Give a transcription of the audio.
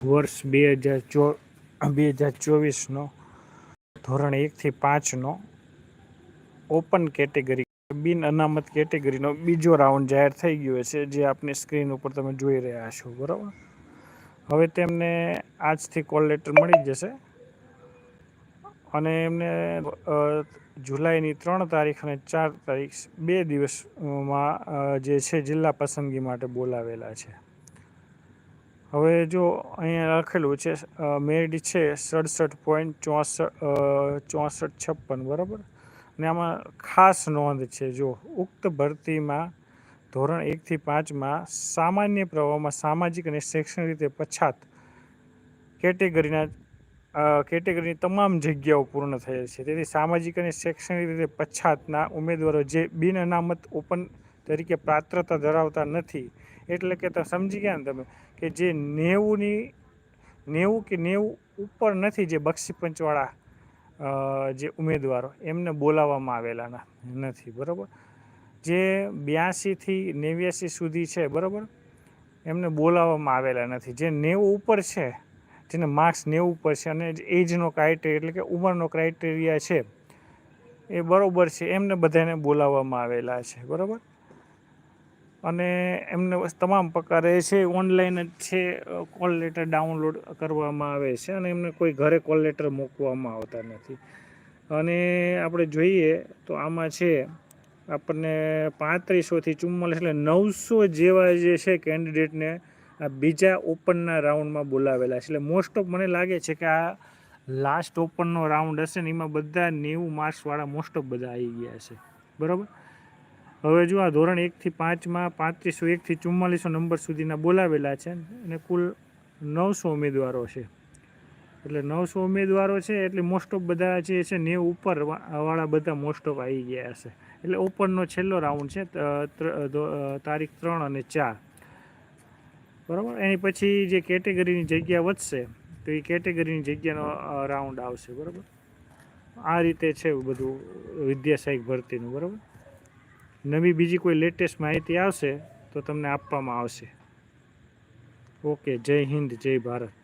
વર્ષ બે હજાર ચો, બે હજાર ચોવીસનો, ધોરણ એકથી પાંચનો ઓપન કેટેગરી બિન અનામત કેટેગરીનો બીજો રાઉન્ડ જાહેર થઈ ગયો છે, જે આપની સ્ક્રીન ઉપર તમે જોઈ રહ્યા છો, બરાબર? હવે તેમને આજથી કોલ લેટર મળી જશે. અને એમને જુલાઈની ત્રણ તારીખ અને ચાર તારીખ બે દિવસમાં જે છે, જિલ્લા પસંદગી માટે બોલાવેલા છે. હવે જો અહીંયા લખેલું છે મેરિડ છે સડસઠ પોઈન્ટ ચોસઠ ચોસઠ છપ્પન, બરાબર? અને આમાં ખાસ નોંધ છે, જો ઉક્ત ભરતીમાં ધોરણ એકથી પાંચમાં સામાન્ય પ્રવાહમાં સામાજિક અને શૈક્ષણિક રીતે પછાત કેટેગરીના કેટેગરીની તમામ જગ્યાઓ પૂર્ણ થયેલ છે. તેથી સામાજિક અને શૈક્ષણિક રીતે પછાતના ઉમેદવારો જે બિન અનામત ઓપન તરીકે પાત્રતા ધરાવતા નથી. એટલે કે તમે સમજી ગયા ને તમે કે જે નેવુંની, નેવું કે નેવું ઉપર નથી જે બક્ષી પંચવાળા જે ઉમેદવારો, એમને બોલાવવામાં આવેલા નથી. બરાબર? જે બ્યાસીથી નેવ્યાસી સુધી છે, બરાબર? એમને બોલાવવામાં આવેલા નથી. જે નેવું ઉપર છે, જેને માર્ક્સ નેવું ઉપર છે અને એજનો ક્રાઇટેરિયા એટલે કે ઉંમરનો ક્રાઇટેરિયા છે, એ બરાબર છે. એમને બધાને બોલાવવામાં આવેલા છે. બરાબર? અને એમને તમામ પ્રકારે છે ઓનલાઈન જ છે કોલ લેટર ડાઉનલોડ કરવામાં આવે છે અને એમને કોઈ ઘરે કોલ લેટર મૂકવામાં આવતા નથી. અને આપણે જોઈએ તો આમાં છે, આપણને પાંત્રીસોથી ચુમ્માલીસ એટલે નવસો જેવા જે છે કેન્ડિડેટને આ બીજા ઓપનના રાઉન્ડમાં બોલાવેલા છે. એટલે મોસ્ટ ઓફ મને લાગે છે કે આ લાસ્ટ ઓપનનો રાઉન્ડ હશે ને એમાં બધા નેવું માર્ક્સવાળા મોસ્ટ ઓફ બધા આવી ગયા છે. બરાબર? હવે જો આ ધોરણ એકથી પાંચમાં પાંત્રીસો એકથી ચુમ્માલીસો નંબર સુધીના બોલાવેલા છે અને કુલ નવસો ઉમેદવારો છે. એટલે નવસો ઉમેદવારો છે એટલે મોસ્ટ ઓફ બધા જે છે ને ઉપર વાળા બધા મોસ્ટ ઓફ આવી ગયા હશે એટલે ઓપનનો છેલ્લો રાઉન્ડ છે તારીખ ત્રણ અને ચાર. બરાબર? એની પછી જે કેટેગરીની જગ્યા વધશે, તો એ કેટેગરીની જગ્યાનો રાઉન્ડ આવશે. બરાબર? આ રીતે છે બધું વિદ્યાસાયિક ભરતીનું. બરાબર? નવી બીજી કોઈ લેટેસ્ટ માહિતી આવશે તો તમને આપવામાં આવશે. ઓકે જય હિન્દ, જય ભારત.